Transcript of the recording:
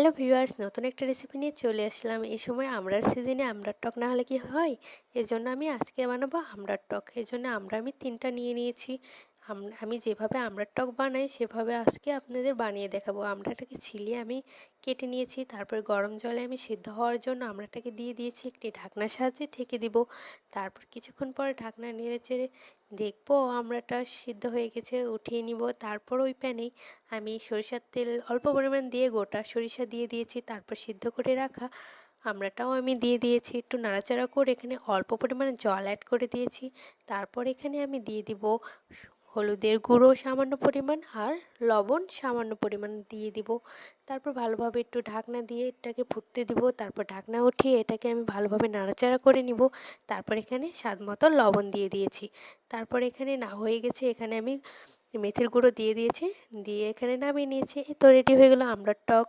Hello viewers নতুন একটা recipe নিয়ে চলে আসলাম। এই সময় আমড়ার সিজনে আমড়ার টক না হলে কি হয়? এজন্য আমি আজকে বানাবো আমড়ার টক। এই জন্য আমরা আমি তিনটা নিয়ে নিয়েছি। আম- যেভাবে আমড়ার টক বানাই, সেভাবে আজকে আপনাদের বানিয়ে দেখাবো। আমড়াটাকে ছিলিয়ে আমি কেটে নিয়েছি, তারপর গরম জলে আমি সিদ্ধ হওয়ার জন্য আমড়াটাকে দিয়ে দিয়েছি একটি ঢাকনার সাহায্যে ঠেকে দিব। তারপর কিছুক্ষণ পরে ঢাকনা নেড়ে চেড়ে দেখব আমড়াটা সিদ্ধ হয়ে গেছে, উঠিয়ে নিব। তারপর ওই প্যানেই আমি সরিষার তেল অল্প পরিমাণ দিয়ে গোটা সরিষা দিয়ে দিয়েছি, তারপর সিদ্ধ করে রাখা আমরাটাও আমি দিয়ে দিয়েছি। একটু নাড়াচাড়া করে এখানে অল্প পরিমাণে জল অ্যাড করে দিয়েছি। তারপর এখানে আমি দিয়ে দিব হলুদের গুঁড়ো সামান্য পরিমাণ আর লবণ সামান্য পরিমাণ দিয়ে দিব। তারপর ভালোভাবে একটু ঢাকনা দিয়ে এটাকে ফুটতে দিব। তারপর ঢাকনা উঠিয়ে এটাকে আমি ভালোভাবে নাড়াচাড়া করে নিব। তারপর এখানে স্বাদ মতো লবণ দিয়ে দিয়েছি। তারপর এখানে না হয়ে গেছে, এখানে আমি মেথির গুঁড়ো দিয়ে দিয়েছি। দিয়ে এখানে নামিয়ে নিয়েছি। তো রেডি হয়ে গেলো আমড়ার টক।